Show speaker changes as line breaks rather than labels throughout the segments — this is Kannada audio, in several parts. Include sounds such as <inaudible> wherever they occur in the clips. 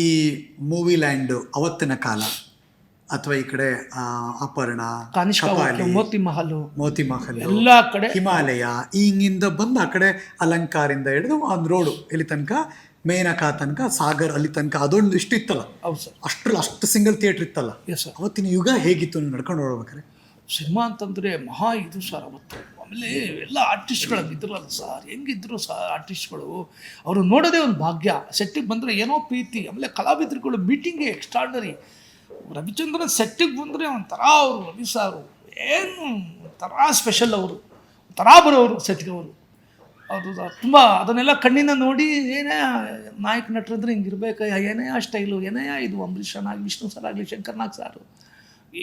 ಈ ಮೂವಿ ಲ್ಯಾಂಡ್ ಅವತ್ತಿನ ಕಾಲ ಅಥವಾ ಈ ಕಡೆ ಅಪರ್ಣ ಕಪಾಲಿ,
ಮೋತಿ ಮಹಲ್
ಮೋತಿ ಮಹಲ್
ಎಲ್ಲ ಕಡೆ
ಹಿಮಾಲಯ ಹಿಂಗಿಂದ ಬಂದು ಆ ಕಡೆ ಅಲಂಕಾರಿಂದ ಹಿಡಿದು ಒಂದು ರೋಡು ಇಲ್ಲಿ ತನಕ ಮೇನಕಾ ತನಕ ಸಾಗರ್ ಅಲ್ಲಿ ತನಕ ಅದೊಂದು ಇಷ್ಟು ಇತ್ತಲ್ಲ.
ಹೌದು ಸರ್.
ಅಷ್ಟ್ರಲ್ಲಿ ಅಷ್ಟು ಸಿಂಗಲ್ ಥಿಯೇಟರ್ ಇತ್ತಲ್ಲ.
ಎಸ್ ಸರ್
ಅವತ್ತಿನ ಯುಗ ಹೇಗಿತ್ತು ನೀವು ನಡ್ಕೊಂಡು ಹೋಗ್ಬೇಕಾರೆ
ಸಿನಿಮಾ ಅಂತಂದ್ರೆ ಮಹಾ ಇದು ಸರ್ ಅವತ್ತು. ಆಮೇಲೆ ಎಲ್ಲ ಆರ್ಟಿಸ್ಟ್ಗಳು ಇದ್ರಲ್ಲ ಸರ್ ಹೆಂಗಿದ್ರು ಸರ್ ಆರ್ಟಿಸ್ಟ್ಗಳು ಅವರು ನೋಡೋದೇ ಒಂದು ಭಾಗ್ಯ. ಸೆಟ್ಟಿಗೆ ಬಂದರೆ ಏನೋ ಪ್ರೀತಿ. ಆಮೇಲೆ ಕಲಾವಿದರುಗಳು ಮೀಟಿಂಗೇ ಎಕ್ಸ್ಟ್ರಾರ್ಡರಿ ರವಿಚಂದ್ರನ್ ಸೆಟ್ಟಿಗೆ ಬಂದರೆ ಒಂಥರ ಅವರು, ರವಿ ಸಾರು ಏನು ಒಂಥರ ಸ್ಪೆಷಲ್ ಅವರು. ಒಂಥರ ಬರೋರು ಸೆಟ್ಗೆ ಅವರು. ಅದು ತುಂಬ ಅದನ್ನೆಲ್ಲ ಕಣ್ಣಿನ ನೋಡಿ ಏನೇ ನಾಯಕ ನಟರು ನಟರಂದ್ರೆ ಹಿಂಗಿರ್ಬೇಕು ಏನೇ ಆ ಸ್ಟೈಲು ಏನೇ ಇದು ಅಂಬರೀಷ್ ಆಗಲಿ ವಿಷ್ಣು ಸರ್ ಆಗಲಿ ಶಂಕರ್ನಾಗ್ ಸಾರು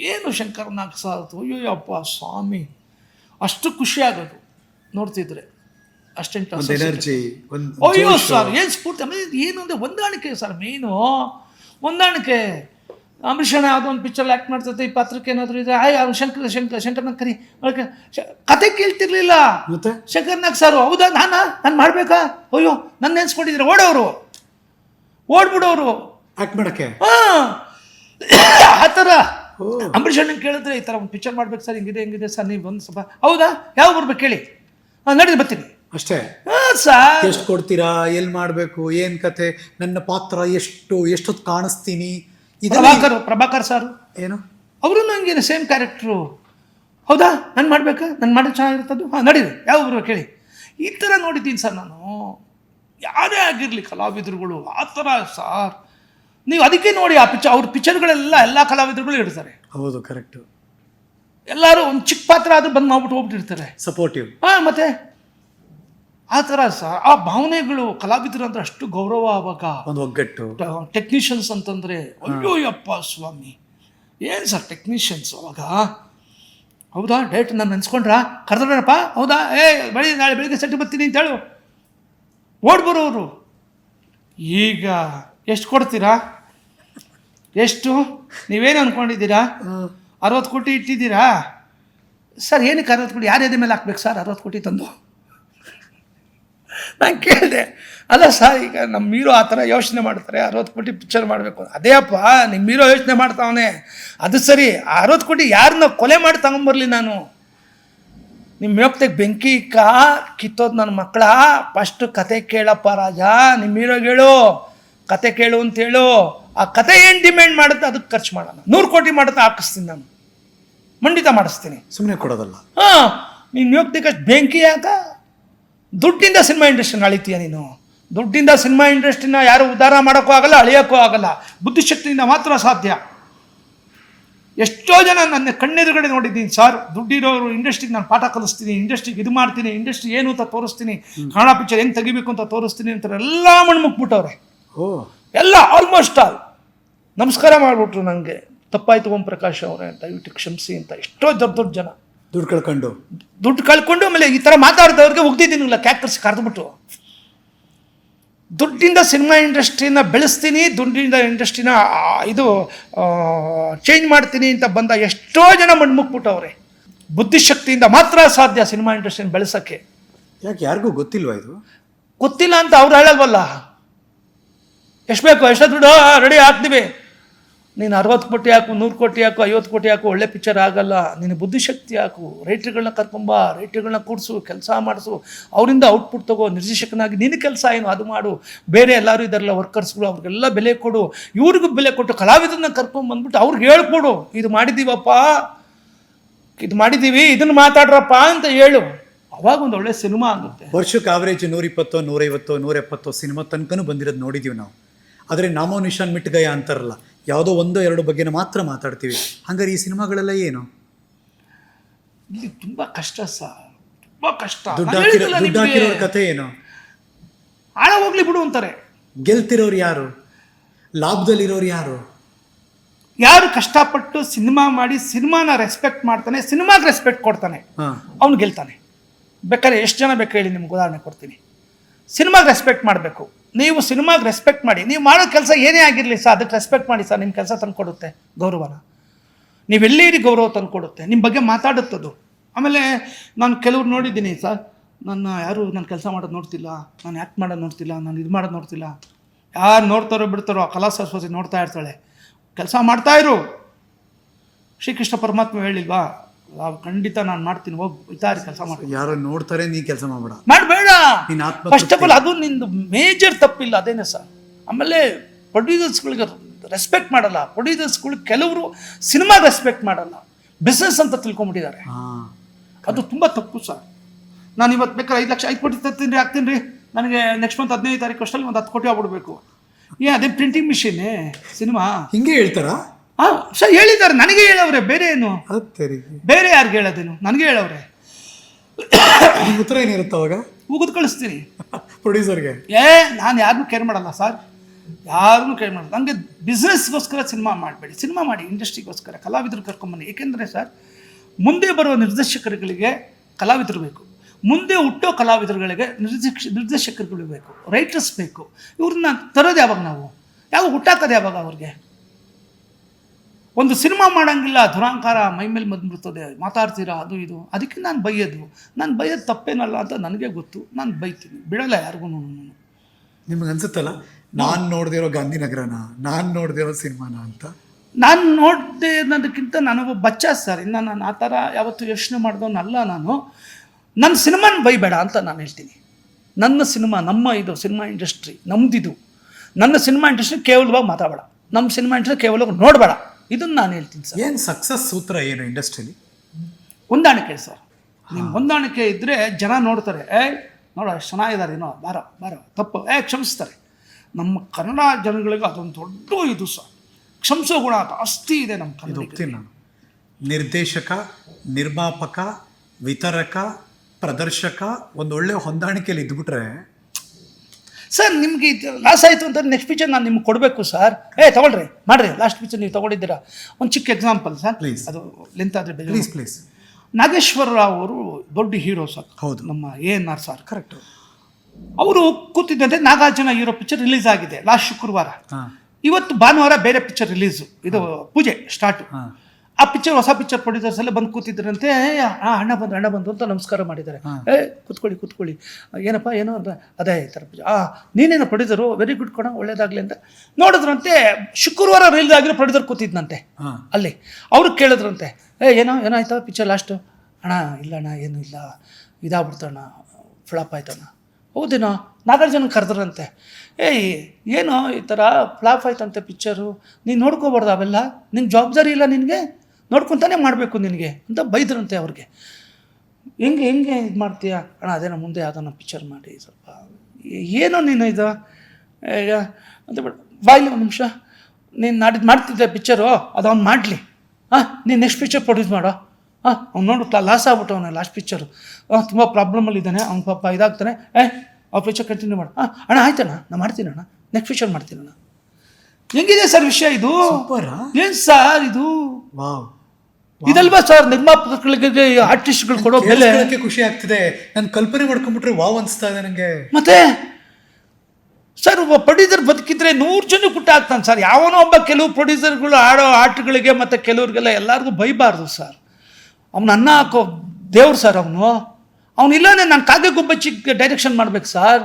ಏನು ಶಂಕರ್ನಾಗ್ ಸಾರ್ ಅಯ್ಯೋ ಅಪ್ಪ ಸ್ವಾಮಿ. ಅಷ್ಟು ಖುಷಿ ಆಗೋದು. ನೋಡ್ತಿದ್ರೆ. ಅಷ್ಟೆಂಟು
ಎನರ್ಜಿ
ಅಯ್ಯೋ ಸರ್ ಏನು ಸ್ಫೂರ್ತಿ. ಆಮೇಲೆ ಏನು ಅಂದರೆ ಹೊಂದಾಣಿಕೆ ಸರ್ ಮೇನು ಹೊಂದಾಣಿಕೆ. ಅಮೃಷಣ ಯಾವುದೋ ಒಂದು ಪಿಕ್ಚರ್ ಆ್ಯಕ್ಟ್ ಮಾಡ್ತೈತೆ ಈ ಪಾತ್ರಕ್ಕೆ ಏನಾದರೂ ಇದೆ ಆಯ್ ಶಂಕರ್ ಶಂಕರ್ ಶಂಕರ್ನಾಗ್ ಕರಿ. ಕತೆ ಕೇಳ್ತಿರ್ಲಿಲ್ಲ.
ಮತ್ತೆ?
ಶಂಕರ್ನಾಗ್ ಸರ್ ಹೌದಾ? ನಾನು? ನಾನು ಮಾಡಬೇಕಾ? ಅಯ್ಯೋ ನನ್ನ ನೆನ್ಸ್ಕೊಂಡಿದ್ರೆ ಓಡೋರು. ಓಡ್ಬಿಡೋರು.
ಆ್ಯಕ್ಟ್ ಮಾಡಕ್ಕೆ?
ಹಾಂ. <coughs> ಆ ಥರ. ಅಂಬರೀಷ್ ಅಣ್ಣ ಕೇಳಿದ್ರೆ ಈ ಥರ ಒಂದು ಪಿಕ್ಚರ್ ಮಾಡ್ಬೇಕು ಸರ್ ಹಿಂಗಿದೆ ಹಿಂಗಿದೆ ಸರ್ ನೀವು ಒಂದು ಸ್ವಲ್ಪ ಹೌದಾ? ಯಾವ ಬರ್ಬೇಕು ಹೇಳಿ? ಹಾಂ ನಡೀರಿ ಬರ್ತೀನಿ.
ಅಷ್ಟೇ.
ಸರ್.
ಎಷ್ಟು ಕೊಡ್ತೀರಾ? ಎಲ್ಲಿ ಮಾಡಬೇಕು? ಏನು ಕತೆ ನನ್ನ ಪಾತ್ರ ಎಷ್ಟು? ಎಷ್ಟೊತ್ತು ಕಾಣಿಸ್ತೀನಿ?
ಪ್ರಭಾಕರ್ ಪ್ರಭಾಕರ್ ಸರ್.
ಏನು?
ಅವರು ಹಂಗೇನು ಸೇಮ್ ಕ್ಯಾರೆಕ್ಟ್ರು ಹೌದಾ? ನಾನು ಮಾಡಬೇಕಾ? ನಾನು ಮಾಡೋದು ಚೆನ್ನಾಗಿರ್ತದ್ದು ಹಾಂ ನಡೀರಿ. ಯಾವ ಬರ್ಬೇಕು ಹೇಳಿ. ಈ ಥರ ನೋಡಿದ್ದೀನಿ ಸರ್ ನಾನು. ಯಾರೇ ಆಗಿರಲಿ ಕಲಾವಿದರುಗಳು ಆ ಥರ ಸಾರ್. ನೀವು ಅದಕ್ಕೆ ನೋಡಿ ಆ ಪಿಕ್ಚರ್ ಅವ್ರ ಪಿಕ್ಚರ್ಗಳೆಲ್ಲ ಎಲ್ಲ ಕಲಾವಿದರುಗಳು ಇಡ್ತಾರೆ
ಹೌದು ಕರೆಕ್ಟ್
ಎಲ್ಲರೂ ಒಂದು ಚಿಕ್ಕ ಪಾತ್ರ ಆದರೂ ಬಂದು ಮಾಡ್ಬಿಟ್ಟು ಹೋಗ್ಬಿಟ್ಟಿರ್ತಾರೆ.
ಸಪೋರ್ಟಿವ್
ಹಾಂ ಮತ್ತೆ ಆ ಥರ ಸರ್ ಆ ಭಾವನೆಗಳು ಕಲಾವಿದರು ಅಂದ್ರೆ ಅಷ್ಟು ಗೌರವ ಆವಾಗ
ಒಂದು ಒಗ್ಗಟ್ಟು.
ಟೆಕ್ನಿಷಿಯನ್ಸ್ ಅಂತಂದರೆ ಅಯ್ಯೋ ಯಪ್ಪ ಸ್ವಾಮಿ. ಏನು ಸರ್ ಟೆಕ್ನಿಷಿಯನ್ಸ್ ಅವಾಗ? ಹೌದಾ ಡೇಟ್ ನಾನು ನೆನ್ಸ್ಕೊಂಡ್ರಾ? ಕರೆದ್ರಪ್ಪ ಹೌದಾ? ಏ ಬೆಳಿಗ್ಗೆ ನಾಳೆ ಬೆಳಿಗ್ಗೆ ಸೆಟ್ ಬರ್ತೀನಿ ಅಂತ ಹೇಳು. ಓಡ್ ಬರೋರು ಈಗ ಎಷ್ಟು ಕೊಡ್ತೀರಾ? ಎಷ್ಟು? ನೀವೇನು ಅಂದ್ಕೊಂಡಿದ್ದೀರಾ ಅರವತ್ತು ಕೋಟಿ ಇಟ್ಟಿದ್ದೀರಾ? ಸರ್ ಏನಕ್ಕೆ ಅರವತ್ತು ಕೋಟಿ? ಯಾರು ಎದೆ ಮೇಲೆ ಹಾಕ್ಬೇಕು ಸರ್ ಅರವತ್ತು ಕೋಟಿ ತಂದು? ನಾನು ಕೇಳಿದೆ. ಅಲ್ಲ ಸರ್ ಈಗ ನಮ್ಮ ಹೀರೋ ಆ ಥರ ಯೋಚನೆ ಮಾಡ್ತಾರೆ ಅರವತ್ತು ಕೋಟಿ ಪಿಕ್ಚರ್ ಮಾಡಬೇಕು. ಅದೇ ಅಪ್ಪ ನಿಮ್ಮ ಹೀರೋ ಯೋಚನೆ ಮಾಡ್ತಾವನೆ. ಅದು ಸರಿ ಆ ಅರವತ್ತು ಕೋಟಿ ಯಾರನ್ನ ಕೊಲೆ ಮಾಡಿ ತಗೊಂಬರ್ಲಿ ನಾನು? ನಿಮ್ಮ ಯೋಗ್ತೆಗೆ ಬೆಂಕಿ ಇಕ್ಕ ಕಿತ್ತೋದು ನನ್ನ ಮಕ್ಕಳ? ಫಸ್ಟ್ ಕತೆ ಕೇಳಪ್ಪ ರಾಜ ನಿಮ್ಮ ಹೀರೋಗೆ ಹೇಳು. ಕತೆ ಕೇಳು ಅಂತ ಹೇಳು ಆ ಕತೆ ಏನು ಡಿಮ್ಯಾಂಡ್ ಮಾಡುತ್ತೆ ಅದಕ್ಕೆ ಖರ್ಚು ಮಾಡೋಣ. ನೂರು ಕೋಟಿ ಮಾಡುತ್ತೆ ಹಾಕಿಸ್ತೀನಿ ನಾನು. ಮಂಡಿತ ಮಾಡಿಸ್ತೀನಿ.
ಸುಮ್ಮನೆ ಕೊಡೋದಲ್ಲ.
ಹಾಂ ನೀನು ಯೋಗ್ತಿಗೆ ಅಷ್ಟು ಬೆಂಕಿ ಯಾಕ? ದುಡ್ಡಿಂದ ಸಿನಿಮಾ ಇಂಡಸ್ಟ್ರಿನ ಅಳಿತೀಯ ನೀನು. ದುಡ್ಡಿಂದ ಸಿನಿಮಾ ಇಂಡಸ್ಟ್ರಿನ ಯಾರು ಉದ್ಧಾರ ಮಾಡೋಕ್ಕೂ ಆಗಲ್ಲ ಅಳಿಯೋಕ್ಕೂ ಆಗಲ್ಲ. ಬುದ್ಧಿಶಕ್ತಿಯಿಂದ ಮಾತ್ರ ಸಾಧ್ಯ. ಎಷ್ಟೋ ಜನ ನನ್ನ ಕಣ್ಣೆದುರುಗಡೆ ನೋಡಿದ್ದೀನಿ ಸರ್. ದುಡ್ಡಿರೋರು ಇಂಡಸ್ಟ್ರಿಗೆ ನಾನು ಪಾಠ ಕಲಿಸ್ತೀನಿ ಇಂಡಸ್ಟ್ರಿಗೆ ಇದು ಮಾಡ್ತೀನಿ ಇಂಡಸ್ಟ್ರಿ ಏನು ಅಂತ ತೋರಿಸ್ತೀನಿ. ಕನ್ನಡ ಪಿಕ್ಚರ್ ಹೆಂಗೆ ತೆಗಿಬೇಕು ಅಂತ ತೋರಿಸ್ತೀನಿ ಅಂತ ಎಲ್ಲ ಮಣ್ಮುಕ್ಬಿಟ್ಟವ್ರೆ
ಓ
ಎಲ್ಲ ಆಲ್ಮೋಸ್ಟ್ ಆಲ್ ನಮಸ್ಕಾರ ಮಾಡಿಬಿಟ್ರು ನನಗೆ ತಪ್ಪಾಯ್ತು ಓಂ ಪ್ರಕಾಶ್ ಅವರೇ ದಯವಿಟ್ಟು ಕ್ಷಮಿಸಿ ಅಂತ. ಎಷ್ಟೋ ದೊಡ್ಡ ದೊಡ್ಡ ಜನ.
ದುಡ್ಡು ಕಳ್ಕೊಂಡು.
ದುಡ್ಡು ಕಳ್ಕೊಂಡು ಆಮೇಲೆ ಈ ಥರ ಮಾತಾಡ್ದವ್ರಿಗೆ ಹೋಗ್ತಿದ್ದೀನಿಲ್ಲ ಕ್ಯಾಕ್ಟರ್ಸ್ ಕರೆದ್ಬಿಟ್ಟು ದುಡ್ಡಿಂದ ಸಿನಿಮಾ ಇಂಡಸ್ಟ್ರಿನ ಬೆಳೆಸ್ತೀನಿ ದುಡ್ಡಿಂದ ಇಂಡಸ್ಟ್ರಿನ ಇದು ಚೇಂಜ್ ಮಾಡ್ತೀನಿ ಅಂತ ಬಂದ ಎಷ್ಟೋ ಜನ ಮಣ್ಮುಕ್ಬಿಟ್ಟವ್ರೆ ಬುದ್ಧಿಶಕ್ತಿಯಿಂದ ಮಾತ್ರ ಸಾಧ್ಯ ಸಿನಿಮಾ ಇಂಡಸ್ಟ್ರಿನ ಬೆಳೆಸೋಕ್ಕೆ.
ಯಾಕೆ ಯಾರಿಗೂ ಗೊತ್ತಿಲ್ವಾ ಇದು?
ಗೊತ್ತಿಲ್ಲ ಅಂತ ಅವ್ರು ಹೇಳಲ್ವಲ್ಲ. ಎಷ್ಟು ಬೇಕು? ಎಷ್ಟು ದುಡ್ಡು ರೆಡಿ ಹಾಕ್ತೀವಿ. ನೀನು ಅರವತ್ತು ಕೋಟಿ ಹಾಕು, ನೂರು ಕೋಟಿ ಹಾಕು, ಐವತ್ತು ಕೋಟಿ ಹಾಕು, ಒಳ್ಳೆ ಪಿಕ್ಚರ್ ಆಗಲ್ಲ. ನಿನ್ನ ಬುದ್ಧಿಶಕ್ತಿ ಹಾಕು. ರೈಟ್ರ್ಗಳನ್ನ ಕರ್ಕೊಂಬ ರೈಟ್ರುಗಳನ್ನ ಕೂಡಿಸು, ಕೆಲಸ ಮಾಡಿಸು. ಅವರಿಂದ ಔಟ್ಪುಟ್ ತಗೋ, ನಿರ್ದೇಶಕನಾಗಿ ನಿನ್ನ ಕೆಲಸ ಏನು, ಅದು ಮಾಡು. ಬೇರೆ ಎಲ್ಲರೂ ಇದ್ದಾರಲ್ಲ ವರ್ಕರ್ಸ್ಗಳು ಅವ್ರಿಗೆಲ್ಲ ಬೆಲೆ ಕೊಡು. ಇವ್ರಿಗೂ ಬೆಲೆ ಕೊಟ್ಟು ಕಲಾವಿದನ್ನ ಕರ್ಕೊಂಬಂದ್ಬಿಟ್ಟು ಅವ್ರಿಗೆ ಹೇಳ್ಕೊಡು. ಇದು ಮಾಡಿದ್ದೀವಪ್ಪ ಇದು ಮಾಡಿದ್ದೀವಿ ಇದನ್ನು ಮಾತಾಡ್ರಪ್ಪ ಅಂತ ಹೇಳು. ಅವಾಗ ಒಂದು ಒಳ್ಳೆ ಸಿನಿಮಾ ಆಗುತ್ತೆ.
ವರ್ಷಕ್ಕೆ ಆವರೇಜ್ ನೂರಿಪ್ಪತ್ತೋ, ನೂರೈವತ್ತೋ ನೂರ ಸಿನಿಮಾ ತನಕನೂ ಬಂದಿರೋದು ನೋಡಿದ್ದೀವಿ ನಾವು. ಆದರೆ ನಾಮೋ ನಿಶಾನ್ ಮಿಟ್ಗಯ ಅಂತಾರಲ್ಲ ಯಾವುದೋ ಒಂದೋ ಎರಡು ಬಗ್ಗೆನ ಮಾತ್ರ ಮಾತಾಡ್ತೀವಿ. ಹಂಗಾರೆ ಈ ಸಿನಿಮಾಗಳೆಲ್ಲ ಏನು?
ಇಲ್ಲಿ ತುಂಬ ಕಷ್ಟ ಸರ್ ತುಂಬ ಕಷ್ಟ.
ದುಡ್ಡು
ನಾನ್
ಹಾಕಿರೋ
ಹೇಳಿದ್ನಲ್ಲ
ದುಡ್ಡು
ನಿಮ್ಗೆ,
ಹಾಕಿರೋರ ಕಥೆ ಏನು?
ಆಳ ಹೋಗ್ಲಿ ಬಿಡು ಅಂತಾರೆ.
ಗೆಲ್ತಿರೋರು ಯಾರು? ಲಾಭದಲ್ಲಿರೋರು ಯಾರು?
ಯಾರು ಕಷ್ಟಪಟ್ಟು ಸಿನಿಮಾ ಮಾಡಿ ಸಿನಿಮಾನ ರೆಸ್ಪೆಕ್ಟ್ ಮಾಡ್ತಾನೆ ಸಿನಿಮಾಗೆ ರೆಸ್ಪೆಕ್ಟ್ ಕೊಡ್ತಾನೆ
ಹಾಂ.
ಅವನು ಗೆಲ್ತಾನೆ. ಬೇಕಾದ್ರೆ ಎಷ್ಟು ಜನ ಬೇಕು ಹೇಳಿ ನಿಮ್ಗೆ ಉದಾಹರಣೆ ಕೊಡ್ತೀನಿ. ಸಿನಿಮಾಗೆ ರೆಸ್ಪೆಕ್ಟ್ ಮಾಡಬೇಕು. ನೀವು ಸಿನಿಮಾಗೆ ರೆಸ್ಪೆಕ್ಟ್ ಮಾಡಿ. ನೀವು ಮಾಡೋ ಕೆಲಸ ಏನೇ ಆಗಿರಲಿ ಸರ್, ಅದಕ್ಕೆ ರೆಸ್ಪೆಕ್ಟ್ ಮಾಡಿ ಸರ್ ನಿಮ್ಮ ಕೆಲಸ ತಂದುಕೊಡುತ್ತೆ ಗೌರವನ ನೀವೆಲ್ಲೇ ಇರಿ ಗೌರವ ತಂದುಕೊಡುತ್ತೆ? ನಿಮ್ಮ ಬಗ್ಗೆ ಮಾತಾಡುತ್ತದು. ಆಮೇಲೆ ನಾನು ಕೆಲವ್ರು ನೋಡಿದ್ದೀನಿ ಸರ್, ನನ್ನ ಯಾರು ನಾನು ಕೆಲಸ ಮಾಡೋದು ನೋಡ್ತಿಲ್ಲ, ನಾನು ಆ್ಯಕ್ಟ್ ಮಾಡೋದು ನೋಡ್ತಿಲ್ಲ, ನಾನು ಇದು ಮಾಡೋದು ನೋಡ್ತಿಲ್ಲ. ಯಾರು ನೋಡ್ತಾರೋ ಬಿಡ್ತಾರೋ ಆ ಕಲಾ ಸರಸ್ವತಿ ನೋಡ್ತಾ ಇರ್ತಾಳೆ. ಕೆಲಸ ಮಾಡ್ತಾ ಇರು. ಶ್ರೀಕೃಷ್ಣ ಪರಮಾತ್ಮ ಹೇಳಿಲ್ವಾ? ಖಂಡಿತ ನಾನು ಮಾಡ್ತೀನಿ ಹೋಗಿ ಇದ್ದಾರೆ ಕೆಲಸ ಮಾಡಿ
ಯಾರೋ ನೋಡ್ತಾರೆ ನೀ ಕೆಲಸ ಮಾಡಬೇಡ.
ಮಾಡಬೇಡ!
ನೀನು ಆತ್ಮ
ಫಸ್ಟ್ ಆಫ್ ಆಲ್ ಅದು ನಿಂದು ಮೇಜರ್ ತಪ್ಪಿಲ್ಲ ಅದೇನೆ ಸರ್? ಆಮೇಲೆ ಪ್ರೊಡ್ಯೂಸರ್ಸ್ಗಳಿಗೆ ರೆಸ್ಪೆಕ್ಟ್ ಮಾಡಲ್ಲ. ಪ್ರೊಡ್ಯೂಸರ್ಸ್ಗಳು ಕೆಲವರು ಸಿನಿಮಾ ರೆಸ್ಪೆಕ್ಟ್ ಮಾಡಲ್ಲ. ಬಿಸ್ನೆಸ್ ಅಂತ ತಿಳ್ಕೊಂಬಿಟ್ಟಿದ್ದಾರೆ
ಹಾ
ಅದು ತುಂಬ ತಪ್ಪು ಸರ್. ನಾನು ಇವತ್ತು ಬೇಕಾದ್ರೆ ಐದು ಲಕ್ಷ ಐದು ಕೋಟಿ ತರ್ತೀನಿ ರೀ ಹಾಕ್ತೀನಿ ರೀ. ನನಗೆ ನೆಕ್ಸ್ಟ್ ಮಂತ್ ಹದಿನೈದು ತಾರೀಕು ಅಷ್ಟರಲ್ಲಿ ಒಂದು ಹತ್ತು ಕೋಟಿ ಆಗ್ಬಿಡ್ಬೇಕು. ಏ ಅದೇ ಪ್ರಿಂಟಿಂಗ್ ಮಿಷಿನ್ನೇ ಸಿನಿಮಾ
ಹಿಂಗೆ ಹೇಳ್ತಾರಾ?
ಸರ್ ಹೇಳಿದ್ದಾರೆ. ನನಗೆ ಹೇಳವ್ರೆ ಬೇರೆ ಏನು?
ಅದು ತೆರಿಗೆ
ಬೇರೆ ಯಾರಿಗೆ ಹೇಳೋದೇನು? ನನಗೆ ಹೇಳವ್ರೆ.
ಉತ್ತರ ಏನಿರುತ್ತೆ ಅವಾಗ?
ಉಗಿದು ಕಳಿಸ್ತೀನಿ.
ಪ್ರೊಡ್ಯೂಸರ್ಗೆ.
ಏ ನಾನು ಯಾರನ್ನೂ ಕೇರ್ ಮಾಡಲ್ಲ ಸರ್. ಯಾರನ್ನೂ ಕೇರ್ ಮಾಡಲ್ಲ. ನನಗೆ ಬಿಸ್ನೆಸ್ಗೋಸ್ಕರ ಸಿನಿಮಾ ಮಾಡಬೇಡಿ. ಸಿನಿಮಾ ಮಾಡಿ ಇಂಡಸ್ಟ್ರಿಗೋಸ್ಕರ ಕಲಾವಿದರು ಕರ್ಕೊಂಬನ್ನಿ. ಏಕೆಂದರೆ ಸರ್ ಮುಂದೆ ಬರುವ ನಿರ್ದೇಶಕರುಗಳಿಗೆ ಕಲಾವಿದರು ಬೇಕು. ಮುಂದೆ ಹುಟ್ಟೋ ಕಲಾವಿದರುಗಳಿಗೆ ನಿರ್ದೇಶ ನಿರ್ದೇಶಕರುಗಳು ಬೇಕು. ರೈಟರ್ಸ್ ಬೇಕು. ಇವ್ರನ್ನ ತರೋದು ಯಾವಾಗ ನಾವು? ಯಾವಾಗ ಹುಟ್ಟಾಕೋದು ಯಾವಾಗ ಅವ್ರಿಗೆ? ಒಂದು ಸಿನಿಮಾ ಮಾಡೋಂಗಿಲ್ಲ ದುರಾಂಕಾರ ಮೈಮೇಲೆ ಮೇಲೆ ಬಂದ್ಬಿಡ್ತದೆ ಮಾತಾಡ್ತೀರಾ ಅದು ಇದು. ಅದಕ್ಕೆ ನಾನು ಬೈಯೋದು. ನಾನು ಬೈಯೋದು ತಪ್ಪೇನಲ್ಲ ಅಂತ ನನಗೆ ಗೊತ್ತು. ನಾನು ಬೈತೀನಿ. ಬಿಡಲ್ಲ ಯಾರಿಗೂ
ನಿಮ್ಗೆ ಅನ್ಸುತ್ತಲ್ಲ ನಾನು ನೋಡ್ದಿರೋ ಗಾಂಧಿನಗರನ ನಾನು ನೋಡ್ದಿರೋ ಸಿನಿಮಾನ ಅಂತ?
ನಾನು ನೋಡಿದೆ ಅನ್ನೋದಕ್ಕಿಂತ ನನಗೆ ಬಚ್ಚ ಸರ್. ಇನ್ನು ನಾನು ಆ ಥರ ಯಾವತ್ತು ಯೋಚನೆ ಮಾಡಿದವನಲ್ಲ ನಾನು. ನನ್ನ ಸಿನಿಮಾನ ಬೈಬೇಡ ಅಂತ ನಾನು ಹೇಳ್ತೀನಿ. ನನ್ನ ಸಿನಿಮಾ ನಮ್ಮ ಇದು ಸಿನಿಮಾ ಇಂಡಸ್ಟ್ರಿ ನಮ್ಮದಿದು ನನ್ನ ಸಿನಿಮಾ ಇಂಡಸ್ಟ್ರಿ ಕೇವಲವಾಗಿ ಮಾತಾಡಬೇಡ. ನಮ್ಮ ಸಿನಿಮಾ ಇಂಡಸ್ಟ್ರಿ ಕೇವಲ ನೋಡಬೇಡ. ಇದನ್ನು ನಾನು ಹೇಳ್ತೀನಿ ಸರ್.
ಏನು ಸಕ್ಸಸ್ ಸೂತ್ರ ಏನು ಇಂಡಸ್ಟ್ರಿಲಿ
ಹೊಂದಾಣಿಕೆ ಸರ್. ನಿಮ್ಮ ಹೊಂದಾಣಿಕೆ ಇದ್ದರೆ ಜನ ನೋಡ್ತಾರೆ ಏ ನೋಡ ಚೆನ್ನಾಗಿದ್ದಾರೆ ಏನೋ ಬಾರ ಬಾರ ತಪ್ಪು ಏ ಕ್ಷಮಿಸ್ತಾರೆ. ನಮ್ಮ ಕನ್ನಡ ಜನಗಳಿಗೆ ಅದೊಂದು ದೊಡ್ಡ ಇದು ಸರ್. ಕ್ಷಮಿಸೋ ಗುಣ ಜಾಸ್ತಿ ಇದೆ ನಮ್ಮ ಕನ್ನಡ
ನಾನು. ನಿರ್ದೇಶಕ ನಿರ್ಮಾಪಕ ವಿತರಕ ಪ್ರದರ್ಶಕ ಒಂದು ಒಳ್ಳೆ ಹೊಂದಾಣಿಕೆಯಲ್ಲಿ ಇದ್ಬಿಟ್ರೆ
ಸರ್ ನಿಮಗೆ ಲಾಸ್ ಆಯಿತು ಅಂತ ನೆಕ್ಸ್ಟ್ ಪಿಕ್ಚರ್ ನಾನು ನಿಮ್ಗೆ ಕೊಡಬೇಕು ಸರ್ ಏ ತೊಗೊಳ್ರಿ ಮಾಡ್ರಿ ಲಾಸ್ಟ್ ಪಿಕ್ಚರ್ ನೀವು ತೊಗೊಂಡಿದ್ದೀರಾ ಒಂದು ಚಿಕ್ಕ ಎಕ್ಸಾಂಪಲ್ ಸರ್
ಪ್ಲೀಸ್
ಅದು ಲೆಂತ್ ಆದರೆ
ಪ್ಲೀಸ್ ಪ್ಲೀಸ್
ನಾಗೇಶ್ವರ ರಾವ್ ಅವರು ದೊಡ್ಡ ಹೀರೋ ಸರ್
ಹೌದು.
ನಮ್ಮ A N R sir
correct
ಅವರು ಕೂತಿದ್ದಂತೆ ನಾಗಾರ್ಜುನ ಹೀರೋ ಪಿಕ್ಚರ್ ರಿಲೀಸ್ ಆಗಿದೆ ಲಾಸ್ಟ್ ಶುಕ್ರವಾರ. ಇವತ್ತು ಭಾನುವಾರ ಬೇರೆ ಪಿಕ್ಚರ್ ರಿಲೀಸು ಇದು ಪೂಜೆ ಸ್ಟಾರ್ಟ್ ಆ ಪಿಕ್ಚರ್ ಹೊಸ ಪಿಕ್ಚರ್ ಪ್ರೊಡ್ಯೂಸರ್ಸ್ ಎಲ್ಲ ಬಂದು ಕೂತಿದ್ರಂತೆ ಆ ಅಣ್ಣ ಬಂದು ಅಣ್ಣ ಬಂದು ಅಂತ ನಮಸ್ಕಾರ ಮಾಡಿದ್ದಾರೆ. ಏ ಕೂತ್ಕೊಳ್ಳಿ ಕೂತ್ಕೊಳ್ಳಿ. ಏನಪ್ಪ ಏನೋ ಅಂತ ಅದೇ ಈ ಥರ. ಆ ನೀನೇನು ಪ್ರೊಡ್ಯೂಸರು ವೆರಿ ಗುಡ್ ಕೊಡ ಒಳ್ಳೇದಾಗಲಿ ಅಂತ. ನೋಡಿದ್ರಂತೆ ಶುಕ್ರವಾರ ರಿಲೀಸ್ ಆಗಿರೋ ಪ್ರೊಡ್ಯೂಸರ್ ಕೂತಿದ್ನಂತೆ. ಅಲ್ಲಿ. ಅವ್ರಿಗೆ ಕೇಳಿದ್ರಂತೆ ಏ ಏನೋ ಏನೋ ಆಯ್ತಾ ಪಿಕ್ಚರ್ ಲಾಸ್ಟು ಅಣ್ಣ ಇಲ್ಲ ಅಣ್ಣ ಏನೂ ಇಲ್ಲ. ಇದಾಗ್ಬಿಡ್ತಣ್ಣ ಫ್ಲಾಪ್ ಆಯ್ತಣ್ಣ ಹೌದೇನೋ ನಾಗಾರ್ಜುನ ಕರೆದ್ರಂತೆ ಏಯ್ ಏನೋ ಈ ಥರ ಫ್ಲಾಪ್ ಆಯ್ತಂತೆ ಪಿಕ್ಚರು ನೀನು ನೋಡ್ಕೋಬಾರ್ದು ಅವೆಲ್ಲ ನಿನ್ನ ಜವಾಬ್ದಾರಿ ಇಲ್ಲ ನಿನಗೆ? ನೋಡ್ಕೊತಾನೆ ಮಾಡಬೇಕು ನಿನಗೆ ಅಂತ ಬೈದ್ರಂತೆ ಅವ್ರಿಗೆ. ಹೆಂಗೆ ಹೆಂಗೆ ಇದು ಮಾಡ್ತೀಯ? ಅಣ್ಣ ಅದೇನೋ ಮುಂದೆ ಯಾವುದನ್ನ ಪಿಕ್ಚರ್ ಮಾಡಿ ಸ್ವಲ್ಪ. ಏನೋ ನೀನು ಇದು? ಈಗ ಅಂತ ಬಿಡು. ಬಾಯ್ಲಿ ಒಂದು ನಿಮಿಷ. ನೀನು ನಾಡಿದ್ದು ಮಾಡ್ತಿದ್ದೆ ಪಿಕ್ಚರು ಅದು ಅವ್ನು ಮಾಡಲಿ. ಹಾಂ ನೀನು ನೆಕ್ಸ್ಟ್ ಪಿಕ್ಚರ್ ಪ್ರೊಡ್ಯೂಸ್ ಮಾಡೋ. ಹಾಂ ಅವ್ನು ನೋಡು ಲಾಸ್ ಆಗ್ಬಿಟ್ಟು ಅವನ ಲಾಸ್ಟ್ ಪಿಕ್ಚರು ಹಾಂ ತುಂಬ ಪ್ರಾಬ್ಲಮಲ್ಲಿದ್ದಾನೆ ಅವ್ನ ಪಾಪ ಇದಾಗ್ತಾನೆ. ಏ ಆ ಪಿಕ್ಚರ್ ಕಂಟಿನ್ಯೂ ಮಾಡು. ಹಾಂ ಅಣ್ಣ ಆಯ್ತಣ್ಣ. ನಾನು ಮಾಡ್ತೀನಿ ಅಣ್ಣ. ನೆಕ್ಸ್ಟ್ ಪಿಕ್ಚರ್ ಮಾಡ್ತೀನಿ ಅಣ್ಣ. ಹೆಂಗಿದೆ ಸರ್ ವಿಷಯ ಇದು? ಏನು ಸರ್ ಇದು?
ವಾವ್.
ಇದಲ್ವಾ ಸರ್ ನಿರ್ಮಾಪಕಗಳಿಗೆ ಆರ್ಟಿಸ್ಟ್ಗಳು ಕೊಡೋ ಬೆಲೆ
ಖುಷಿ ಆಗ್ತಿದೆ. ನಾನು ಕಲ್ಪನೆ ಮಾಡ್ಕೊಂಡ್ಬಿಟ್ರೆ ವಾವ್ ಅನಿಸ್ತಾ ಇದೆ ನನಗೆ
ಮತ್ತೆ? ಸರ್ ಒಬ್ಬ ಪ್ರೊಡ್ಯೂಸರ್ ಬದುಕಿದ್ರೆ ನೂರು ಜನ ಕುಟ್ಟ ಆಗ್ತಾನೆ ಸರ್. ಯಾವನೋ ಒಬ್ಬ ಕೆಲವು ಪ್ರೊಡ್ಯೂಸರ್ಗಳು ಆಡೋ ಆಟಗಳಿಗೆ ಮತ್ತು ಕೆಲವ್ರಿಗೆಲ್ಲ ಎಲ್ಲರಿಗೂ ಬೈಬಾರ್ದು ಸರ್. ಅವನು ಅನ್ನ ಹಾಕೋ ದೇವ್ರು ಸರ್ ಅವನು. ಅವನಿಲ್ಲನೇ ನಾನು ಕಾಗೆ ಗುಬ್ಬಚ್ಚಿಗೆ ಡೈರೆಕ್ಷನ್ ಮಾಡ್ಬೇಕು ಸರ್.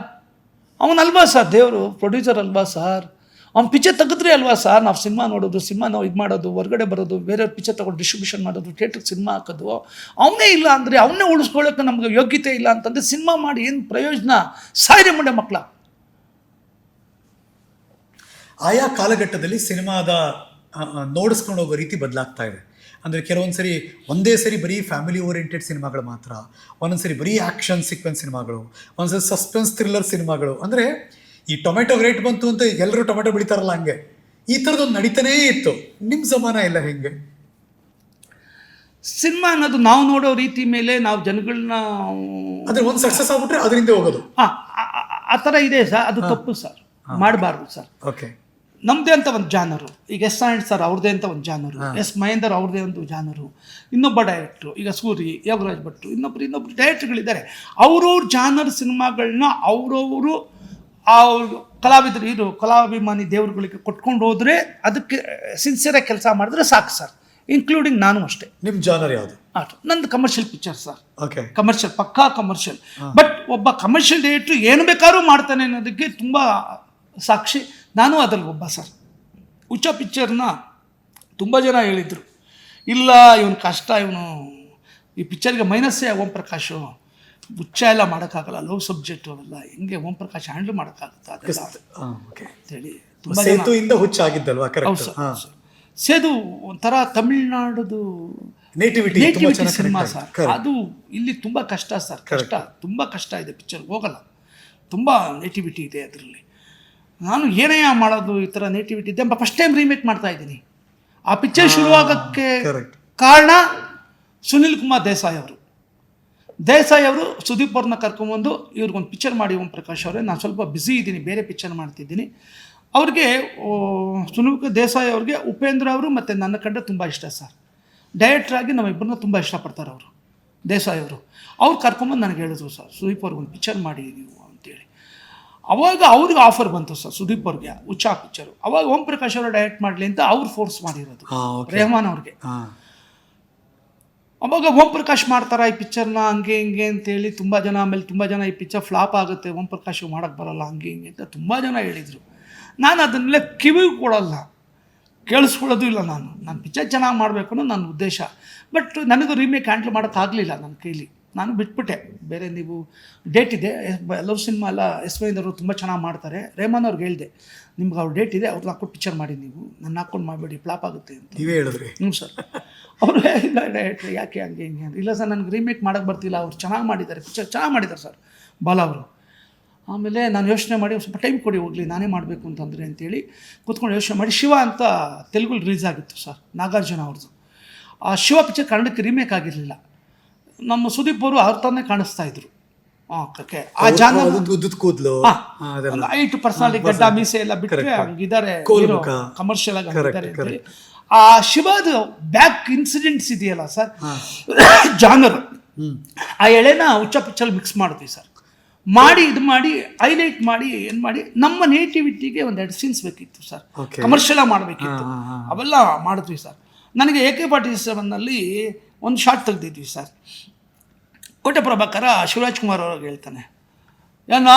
ಅವನಲ್ವಾ ಸರ್ ದೇವರು? ಪ್ರೊಡ್ಯೂಸರ್ ಅಲ್ವಾ ಸರ್? ಅವ್ನು ಪಿಚ್ಚರ್ ತೆಗೆದ್ರೆ ಅಲ್ವಾ ಸರ್? ನಾವು ಸಿನಿಮಾ ನೋಡೋದು, ಸಿನಿಮಾ ನಾವು ಇದು ಮಾಡೋದು, ಹೊರಗಡೆ ಬರೋದು, ಬೇರೆ ಪಿಚ್ಚರ್ ತಗೊಂಡು ಡಿಸ್ಟ್ರಿಬ್ಯೂಷನ್ ಮಾಡೋದು ಥಿಯೇಟ್ರಿಗೆ ಸಿನಿಮಾ ಹಾಕೋದು, ಅವನೇ ಇಲ್ಲ ಅಂದರೆ ಅವನ್ನೇ ಉಳಿಸ್ಕೊಳ್ಳೋಕೆ ನಮಗೆ ಯೋಗ್ಯತೆ ಇಲ್ಲ ಅಂತಂದರೆ ಸಿನಿಮಾ ಮಾಡಿ ಏನು ಪ್ರಯೋಜನ? ಸಾಯ್ರೆ ಮುಂಡೆ ಮಕ್ಕಳ
ಆಯಾ ಕಾಲಘಟ್ಟದಲ್ಲಿ ಸಿನಿಮಾದ ನೋಡಿಸ್ಕೊಂಡು ಹೋಗೋ ರೀತಿ ಬದಲಾಗ್ತಾ ಇದೆ. ಅಂದರೆ ಕೆಲವೊಂದು ಸರಿ ಒಂದೇ ಸರಿ ಬರೀ ಫ್ಯಾಮಿಲಿ ಓರಿಯೆಂಟೆಡ್ ಸಿನಿಮಾಗಳು ಮಾತ್ರ, ಒಂದೊಂದು ಸರಿ ಬರೀ ಆ್ಯಕ್ಷನ್ ಸೀಕ್ವೆನ್ಸ್ ಸಿನಿಮಾಗಳು ಒಂದೊಂದ್ಸರಿ ಸಸ್ಪೆನ್ಸ್ ಥ್ರಿಲ್ಲರ್ ಸಿನಿಮಾಗಳು. ಅಂದರೆ ಈ ಟೊಮೆಟೊ ರೇಟ್ ಬಂತು ಅಂತ ಎಲ್ಲರೂ ಟೊಮೆಟೊ ಬೆಳಿತಾರಲ್ಲ ಹಂಗೆ. ಈ ಥರದೊಂದು ನಡೀತಾನೇ ಇತ್ತು. ನಿಮ್ಮ ಸಮಾನ ಇಲ್ಲ ಹೆಂಗೆ.
ಸಿನಿಮಾ ಅನ್ನೋದು ನಾವು ನೋಡೋ ರೀತಿ ಮೇಲೆ ನಾವು ಜನಗಳನ್ನ
ಅದ್ರ ಒಂದು ಸಕ್ಸಸ್ ಆಗ್ಬಿಟ್ರೆ ಅದರಿಂದ ಹೋಗೋದು.
ಹಾಂ ಆ- ಥರ ಇದೆ ಸರ್. ಅದು ತಪ್ಪು ಸರ್. ಮಾಡಬಾರ್ದು ಸರ್.
ಓಕೆ.
ನಮ್ಮದೇ ಅಂತ ಒಂದು ಜಾನರು. ಈಗ ಎಸ್ ನಾರಾಯಣ್ ಸರ್ ಅವ್ರದ್ದೇ ಅಂತ ಒಂದು ಜಾನರು. ಎಸ್ ಮಹೇಂದರ್ ಅವ್ರದೇ ಒಂದು ಜಾನರು. ಇನ್ನೊಬ್ಬ ಡೈರೆಕ್ಟ್ರು ಈಗ ಸೂರಿ ಯೋಗರಾಜ್ ಭಟ್ರು ಇನ್ನೊಬ್ರು ಇನ್ನೊಬ್ರು ಡೈರೆಕ್ಟ್ರುಗಳಿದ್ದಾರೆ ಅವ್ರವ್ರ ಜಾನರ್ ಸಿನಿಮಾಗಳನ್ನ ಅವ್ರವರು ಆ ಕಲಾವಿದರು ಇದು ಕಲಾಭಿಮಾನಿ ದೇವರುಗಳಿಗೆ ಕೊಟ್ಕೊಂಡು ಹೋದರೆ ಅದಕ್ಕೆ ಸಿನ್ಸಿಯರಾಗಿ ಕೆಲಸ ಮಾಡಿದ್ರೆ ಸಾಕು ಸರ್. ಇನ್ಕ್ಲೂಡಿಂಗ್ ನಾನು ಅಷ್ಟೇ.
ನಿಮ್ಮ ಜಾನರ್ ಯಾವುದು?
ಆಟ ನಂದು commercial picture sir.
Okay
commercial ಪಕ್ಕಾ ಕಮರ್ಷಿಯಲ್ ಬಟ್ ಒಬ್ಬ ಕಮರ್ಷಿಯಲ್ ಡೈರೆಕ್ಟ್ರು ಏನು ಬೇಕಾದ್ರೂ ಮಾಡ್ತಾನೆ ಅನ್ನೋದಕ್ಕೆ ತುಂಬ ಸಾಕ್ಷಿ. ನಾನು ಅದರಲ್ಲಿ ಒಬ್ಬ ಸರ್. ಹುಚ್ಚ ಪಿಕ್ಚರ್ನ ತುಂಬ ಜನ ಹೇಳಿದರು. ಇಲ್ಲ ಇವನು ಕಷ್ಟ ಇವನು ಈ ಪಿಕ್ಚರ್ಗೆ ಮೈನಸ್ಸೇ ಓಂ ಪ್ರಕಾಶು. ಹುಚ್ಚ ಎಲ್ಲ ಮಾಡೋಕ್ಕಾಗಲ್ಲ ಲವ್ ಸಬ್ಜೆಕ್ಟ್ ಅವೆಲ್ಲ ಹೆಂಗೆ ಓಂ ಪ್ರಕಾಶ್ ಹ್ಯಾಂಡಲ್ ಮಾಡೋಕ್ಕಾಗುತ್ತಾ ಅದೆಲ್ಲ
ಓಕೆ
ಅಂತೇಳಿ ತುಂಬ ಜನ
ಸೇತುವಿಂದ ಹುಚ್ಚಾಗಿದ್ದಲ್ವಾ?
ಹೌದು
ಕರೆಕ್ಟ್
ಸರ್. ಸೇದು ಒಂಥರ ತಮಿಳ್ನಾಡುದು
ನೇಟಿವಿಟಿ ತುಂಬಾ
ನೇಟಿವಿಟಿ
ಚೆನ್ನಾಗಿ
ಸಿನಿಮಾ ಸರ್. ಅದು ಇಲ್ಲಿ ತುಂಬ ಕಷ್ಟ ಸರ್ ಕಷ್ಟ ತುಂಬ ಕಷ್ಟ ಇದೆ ಪಿಕ್ಚರ್ ಹೋಗಲ್ಲ. ತುಂಬ ನೇಟಿವಿಟಿ ಇದೆ ಅದರಲ್ಲಿ. ನಾನು ಏನೇ ಮಾಡೋದು ಈ ಥರ ನೇಟಿವಿಟಿ ಇದೆ ಫಸ್ಟ್ ಟೈಮ್ ರೀಮೇಕ್ ಮಾಡ್ತಾ ಇದ್ದೀನಿ. ಆ ಪಿಕ್ಚರ್ ಶುರುವಾಗಕ್ಕೆ
correct.
ಕಾರಣ ಸುನಿಲ್ ಕುಮಾರ್ ದೇಸಾಯಿ ಅವರು. ದೇಸಾಯಿ ಅವರು ಸುದೀಪ್ ಅವ್ರನ್ನ ಕರ್ಕೊಂಬಂದು ಇವ್ರಿಗೊಂದು ಪಿಕ್ಚರ್ ಮಾಡಿ ಓಂ ಪ್ರಕಾಶ್ ಅವರೇ. ನಾನು ಸ್ವಲ್ಪ ಬ್ಯುಸಿ ಇದ್ದೀನಿ ಬೇರೆ ಪಿಕ್ಚರ್ ಮಾಡ್ತಿದ್ದೀನಿ. ಅವ್ರಿಗೆ ಸುನೀಪ್ ದೇಸಾಯಿ ಅವ್ರಿಗೆ ಉಪೇಂದ್ರ ಅವರು ಮತ್ತು ನನ್ನ ಕಂಡ ತುಂಬ ಇಷ್ಟ ಸರ್ ಡೈರೆಕ್ಟ್ರಾಗಿ ನಮ್ಮಿಬ್ಬರನ್ನ ತುಂಬ ಇಷ್ಟಪಡ್ತಾರೆ ಅವರು ದೇಸಾಯಿ ಅವರು. ಅವ್ರು ಕರ್ಕೊಂಬಂದು ನನಗೆ ಹೇಳಿದ್ರು ಸರ್ ಸುದೀಪ್ ಅವ್ರಿಗೆ ಒಂದು ಪಿಕ್ಚರ್ ಮಾಡಿ ನೀವು ಅಂತೇಳಿ. ಅವಾಗ ಅವ್ರಿಗೆ ಆಫರ್ ಬಂತು ಸರ್ ಸುದೀಪ್ ಅವ್ರಿಗೆ ಉಚ್ಚಾ ಪಿಕ್ಚರು ಅವಾಗ ಓಂ ಪ್ರಕಾಶ್ ಅವರು ಡೈರೆಕ್ಟ್ ಮಾಡಲಿ ಅಂತ ಅವ್ರು ಫೋರ್ಸ್ ಮಾಡಿರೋದು ರೆಹಮಾನ್ ಅವ್ರಿಗೆ.
ಹಾ.
ಅವಾಗ ಓಂ ಪ್ರಕಾಶ್ ಮಾಡ್ತಾರೆ ಈ ಪಿಕ್ಚರ್ನ? ಹಂಗೆ ಹಿಂಗೆ ಅಂತೇಳಿ ತುಂಬ ಜನ, ಆಮೇಲೆ ತುಂಬ ಜನ ಈ ಪಿಕ್ಚರ್ ಫ್ಲಾಪ್ ಆಗುತ್ತೆ. ಓಂ ಪ್ರಕಾಶ್ ಮಾಡೋಕ್ಕೆ ಬರೋಲ್ಲ, ಹಂಗೆ ಹಿಂಗೆ ಅಂತ ತುಂಬ ಜನ ಹೇಳಿದರು. ನಾನು ಅದನ್ನೆಲ್ಲ ಕಿವಿ ಕೊಡಲ್ಲ ಕೇಳಿಸ್ಕೊಳ್ಳೋದು ಇಲ್ಲ ನಾನು. ನಾನು ಪಿಕ್ಚರ್ ಚೆನ್ನಾಗಿ ಮಾಡಬೇಕು ಅನ್ನೋ ನನ್ನ ಉದ್ದೇಶ. ಬಟ್ ನನಗೂ ರೀಮೇಕ್ ಹ್ಯಾಂಡ್ಲ್ ಮಾಡೋಕ್ಕಾಗಲಿಲ್ಲ ನನ್ನ ಕೈಲಿ. ನಾನು ಬಿಟ್ಬಿಟ್ಟೆ. ಬೇರೆ ನೀವು ಡೇಟ್ ಇದೆ. ಲವ್ ಸಿನಿಮಾ ಎಲ್ಲ ಎಸ್ ವೈದವರು ತುಂಬ ಚೆನ್ನಾಗಿ ಮಾಡ್ತಾರೆ. ರೇಮನ್ ಅವ್ರಿಗೆ ಹೇಳಿದೆ ನಿಮ್ಗೆ ಅವ್ರ ಡೇಟ್ ಇದೆ ಅವ್ರನ್ನ ಹಾಕ್ಕೊಂಡು ಪಿಕ್ಚರ್ ಮಾಡಿ ನೀವು. ನನ್ನ ಹಾಕ್ಕೊಂಡು ಮಾಡಬೇಡಿ ಫ್ಲಾಪ್ ಆಗುತ್ತೆ ಅಂತ.
ನೀವೇ ಹೇಳಿದ್ರಿ.
ಹ್ಞೂ ಸರ್ ಅವರು ಇಲ್ಲ ಡೈರೆಕ್ಟ್ರ್ ಯಾಕೆ ಹಂಗೆ ಹಿಂಗೆ ಅಂತ. ಇಲ್ಲ ಸರ್ ನನಗೆ ರೀಮೇಕ್ ಮಾಡೋಕ್ಕೆ ಬರ್ತಿಲ್ಲ. ಅವ್ರು ಚೆನ್ನಾಗಿ ಮಾಡಿದ್ದಾರೆ ಪಿಕ್ಚರ್ ಚೆನ್ನಾಗಿ ಮಾಡಿದ್ದಾರೆ ಸರ್ ಬಾಲ ಅವರು. ಆಮೇಲೆ ನಾನು ಯೋಚನೆ ಮಾಡಿ ಸ್ವಲ್ಪ ಟೈಮ್ ಕೊಡಿ ಹೋಗಲಿ ನಾನೇ ಮಾಡಬೇಕು ಅಂತಂದರೆ ಅಂತೇಳಿ ಕೂತ್ಕೊಂಡು ಯೋಚನೆ ಮಾಡಿ ಶಿವ ಅಂತ ತೆಲುಗು ರಿಲೀಸ್ ಆಗಿತ್ತು ಸರ್ ನಾಗಾರ್ಜುನ ಅವ್ರದ್ದು ಆ ಶಿವ ಪಿಕ್ಚರ್ ಕನ್ನಡಕ್ಕೆ ರೀಮೇಕ್ ಆಗಿರಲಿಲ್ಲ. ನಮ್ಮ ಸುದೀಪ್ ಅವರು ಅವ್ರ ತಾನೇ ಕಾಣಿಸ್ತಾ ಇದ್ರು. ಓಕೆ. ಆ ಜಾನ
ಕೂದಲು.
ಒಂದು ಐಟು ಪರ್ಸನಾಲಿಟಿ ಗಡ್ಡ ಮೀಸೆ ಎಲ್ಲ ಬಿಟ್ಟರೆ ಹಂಗಿದ್ದಾರೆ. ಕಮರ್ಷಿಯಲ್ ಆಗಿ ಹಂಗಿದ್ದಾರೆ ಆ ಶಿವದ ಬ್ಯಾಕ್ ಇನ್ಸಿಡೆಂಟ್ಸ್ ಇದೆಯಲ್ಲ ಸರ್? <coughs> ಜಾನರ್. ಆ ಎಳೆನ ಉಚ್ಚ ಪಿಚ್ಚಲ್ಲಿ ಮಿಕ್ಸ್ ಮಾಡಿದ್ವಿ ಸರ್. ಮಾಡಿ ಇದು ಮಾಡಿ ಹೈಲೈಟ್ ಮಾಡಿ ಏನು ಮಾಡಿ ನಮ್ಮ ನೇಟಿವಿಟಿಗೆ ಒಂದೆರಡು ಸೀನ್ಸ್ ಬೇಕಿತ್ತು ಸರ್. ಕಮರ್ಷಿಯಲ್ ಮಾಡಬೇಕಿತ್ತು. ಅವೆಲ್ಲ ಮಾಡಿದ್ವಿ ಸರ್. ನನಗೆ ಎ ಕೆ ಪಾಟೀಲ್ ಸೆವೆನ್ನಲ್ಲಿ ಒಂದು ಶಾಟ್ ತೆಗೆದಿದ್ವಿ ಸರ್ ಕೋಟೆ ಪ್ರಭಾಕರ ಶಿವರಾಜ್ ಕುಮಾರ್ ಅವ್ರಿಗೆ ಹೇಳ್ತಾನೆ, ಏನ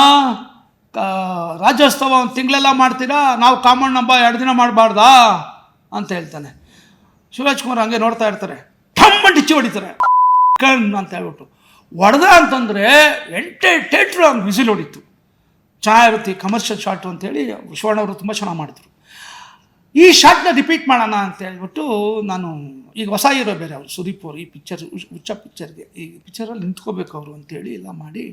ರಾಜ್ಯೋತ್ಸವ ಒಂದು ತಿಂಗಳೆಲ್ಲ ಮಾಡ್ತೀರಾ? ನಾವು ಕಾಮಣ್ಣ ಹಬ್ಬ ಎರಡು ದಿನ ಮಾಡಬಾರ್ದಾ? ಅಂತ ಹೇಳ್ತಾನೆ. ಶಿವರಾಜ್ ಕುಮಾರ್ ಹಂಗೆ ನೋಡ್ತಾ ಇರ್ತಾರೆ ಠಮ್ಮ ಡಿಚ್ಚಿ ಹೊಡಿತಾರೆ. ಕಣ್ ಅಂತ ಹೇಳ್ಬಿಟ್ಟು. ಹೊಡೆದ ಅಂತಂದರೆ ಎಂಟೆ ಟೇಟ್ರು ಹಂಗೆ ವಿಸಿಲ್ ಹೊಡಿತು. ಚೆನ್ನಾಗಿರುತ್ತೆ ಕಮರ್ಷಿಯಲ್ ಶಾಟು ಅಂತೇಳಿ ಶಿವಣ್ಣವರು ತುಂಬ ಚೆನ್ನಾಗಿ ಮಾಡಿದ್ರು ಈ ಶಾರ್ಟ್ನ ರಿಪೀಟ್ ಮಾಡೋಣ ಅಂತ ಹೇಳ್ಬಿಟ್ಟು ನಾನು ಈಗ ಹೊಸ ಇರೋ ಬೇರೆ ಅವರು ಸುದೀಪ್ ಅವರು ಈ ಪಿಕ್ಚರ್ ಹುಚ್ಚ ಪಿಕ್ಚರ್ಗೆ. ಈ ಪಿಕ್ಚರಲ್ಲಿ ನಿಂತ್ಕೋಬೇಕು ಅವರು ಅಂತೇಳಿ ಎಲ್ಲ ಮಾಡಿ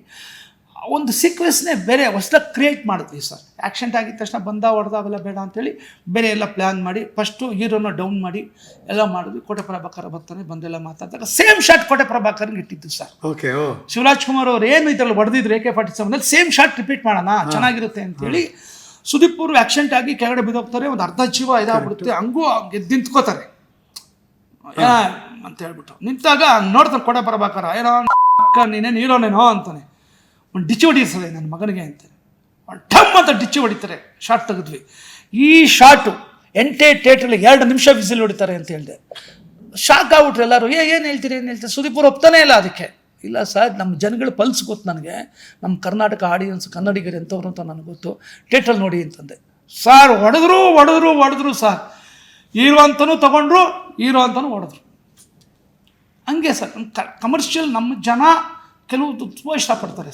ಒಂದು ಸೀಕ್ವೆನ್ಸ್ನೇ ಬೇರೆ ಹೊಸದಾಗಿ ಕ್ರಿಯೇಟ್ ಮಾಡಿದ್ವಿ ಸರ್. ಆ್ಯಕ್ಷೆಂಟ್ ಆಗಿದ ತಕ್ಷಣ ಬಂದ ಹೊಡೆದ ಅವೆಲ್ಲ ಬೇಡ ಅಂತೇಳಿ ಬೇರೆ ಎಲ್ಲ ಪ್ಲ್ಯಾನ್ ಮಾಡಿ ಫಸ್ಟು ಹೀರೋನ ಡೌನ್ ಮಾಡಿ ಎಲ್ಲ ಮಾಡಿದ್ವಿ. ಕೋಟೆ ಪ್ರಭಾಕರ ಬರ್ತಾನೆ ಬಂದೆಲ್ಲ ಮಾತಾಡಿದಾಗ ಸೇಮ್ ಶಾರ್ಟ್ ಕೋಟೆ ಪ್ರಭಾಕರ್ಗೆ ಇಟ್ಟಿದ್ದು sir.
Okay oh.
Shivaraj Kumar ಅವ್ರು ಏನು ಇದರಲ್ಲಿ ಹೊಡೆದಿದ್ರು ಎ ಕೆ ಫಾರ್ಟಿ ಸೆವೆನಲ್ಲಿ ಸೇಮ್ ಶಾರ್ಟ್ ರಿಪೀಟ್ ಮಾಡೋಣ ಚೆನ್ನಾಗಿರುತ್ತೆ ಅಂತೇಳಿ ಸುದೀಪ್ ಅವರು ಆಕ್ಸಿಡೆಂಟ್ ಆಗಿ ಕೆಳಗಡೆ ಬಿದ್ದೋಗ್ತಾರೆ ಒಂದು ಅರ್ಧ ಜೀವ ಇದಾಗ್ಬಿಡುತ್ತೆ. ಹಂಗೂ ಗೆದ್ದು ನಿಂತ್ಕೋತಾರೆ. ಅಂತ ಹೇಳ್ಬಿಟ್ಟು. ನಿಂತಾಗ ನೋಡ್ತಾನೆ ಕೊಡ ಪ್ರಭಾಕರ ಏನೋ ಅಕ್ಕ ನೀನೇನು ಹೀರೋನೇನೋ ಅಂತಾನೆ. ಒಂದು ಡಿಚ್ಚಿ ಹೊಡಿಸಿದೆ ನನ್ನ ಮಗನಿಗೆ ಅಂತಾನೆ ಟಮ್ ಠಮ್ ಅಂತ ಡಿಚ್ಚಿ ಹೊಡಿತಾರೆ ಶಾರ್ಟ್ ತೆಗೆದ್ವಿ. ಈ ಶಾರ್ಟು ಎಂಟೇ ಥಿಯೇಟ್ರಲ್ಲಿ ಎರಡು ನಿಮಿಷ ವಿಸಿಲ್ ಹೊಡಿತಾರೆ ಅಂತ ಹೇಳಿದೆ. ಶಾಕ್ ಆಗ್ಬಿಟ್ರೆ ಎಲ್ಲರೂ ಏನು ಹೇಳ್ತೀರಿ ಏನು ಹೇಳ್ತೀರಿ? ಸುದೀಪ್ ಅವ್ರು ಒಪ್ತಾನೆ ಇಲ್ಲ ಅದಕ್ಕೆ. ಇಲ್ಲ ಸರ್, ನಮ್ಮ ಜನಗಳ ಪಲ್ಸ್ ಗೊತ್ತು ನನಗೆ. ನಮ್ಮ ಕರ್ನಾಟಕ ಆಡಿಯನ್ಸ್ ಕನ್ನಡಿಗರು ಎಂಥವ್ರು ಅಂತ ನನಗೆ ಗೊತ್ತು. ಟೇಟಲ್ ನೋಡಿ ಅಂತಂದೆ. ಸರ್, ಹೊಡೆದ್ರು ಹೊಡೆದ್ರು ಹೊಡೆದ್ರು ಸರ್. ಹೀರೋ ಅಂತಲೂ ತಗೊಂಡ್ರು, ಹೀರೋ ಅಂತಲೂ ಹೊಡೆದ್ರು. ಹಂಗೆ ಸರ್ ಕಮರ್ಷಿಯಲ್ ನಮ್ಮ ಜನ ಕೆಲವು ತುಂಬ ಇಷ್ಟಪಡ್ತಾರೆ